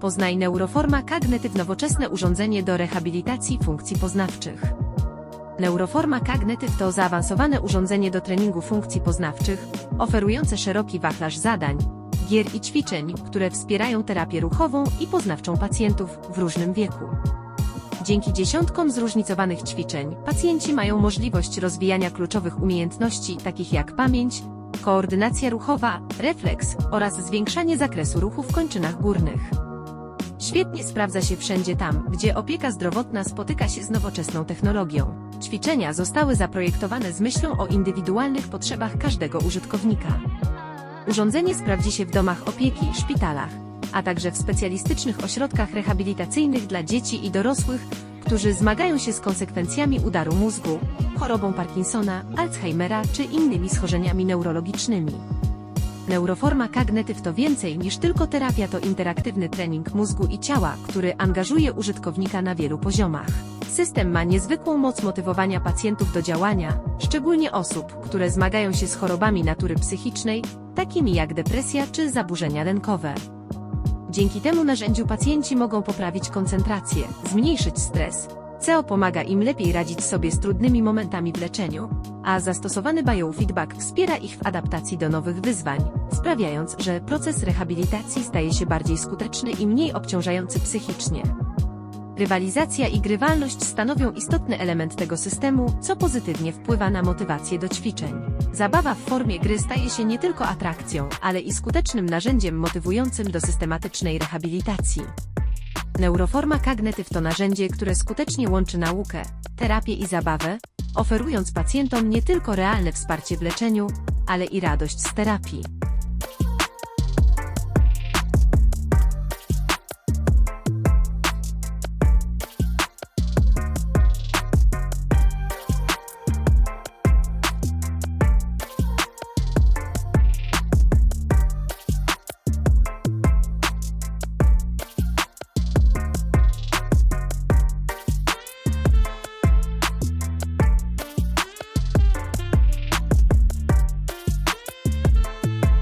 Poznaj Neuroforma Cognitive nowoczesne urządzenie do rehabilitacji funkcji poznawczych. Neuroforma Cognitive to zaawansowane urządzenie do treningu funkcji poznawczych, oferujące szeroki wachlarz zadań, gier i ćwiczeń, które wspierają terapię ruchową i poznawczą pacjentów w różnym wieku. Dzięki dziesiątkom zróżnicowanych ćwiczeń, pacjenci mają możliwość rozwijania kluczowych umiejętności takich jak pamięć, koordynacja ruchowa, refleks oraz zwiększanie zakresu ruchu w kończynach górnych. Świetnie sprawdza się wszędzie tam, gdzie opieka zdrowotna spotyka się z nowoczesną technologią. Ćwiczenia zostały zaprojektowane z myślą o indywidualnych potrzebach każdego użytkownika. Urządzenie sprawdzi się w domach opieki, szpitalach, a także w specjalistycznych ośrodkach rehabilitacyjnych dla dzieci i dorosłych, którzy zmagają się z konsekwencjami udaru mózgu, chorobą Parkinsona, Alzheimera czy innymi schorzeniami neurologicznymi. Neuroforma Cognitive to więcej niż tylko terapia to interaktywny trening mózgu i ciała, który angażuje użytkownika na wielu poziomach. System ma niezwykłą moc motywowania pacjentów do działania, szczególnie osób, które zmagają się z chorobami natury psychicznej, takimi jak depresja czy zaburzenia lękowe. Dzięki temu narzędziu pacjenci mogą poprawić koncentrację, zmniejszyć stres. CEO pomaga im lepiej radzić sobie z trudnymi momentami w leczeniu, a zastosowany biofeedback wspiera ich w adaptacji do nowych wyzwań, sprawiając, że proces rehabilitacji staje się bardziej skuteczny i mniej obciążający psychicznie. Rywalizacja i grywalność stanowią istotny element tego systemu, co pozytywnie wpływa na motywację do ćwiczeń. Zabawa w formie gry staje się nie tylko atrakcją, ale i skutecznym narzędziem motywującym do systematycznej rehabilitacji. Neuroforma Cognitive to narzędzie, które skutecznie łączy naukę, terapię i zabawę, oferując pacjentom nie tylko realne wsparcie w leczeniu, ale i radość z terapii.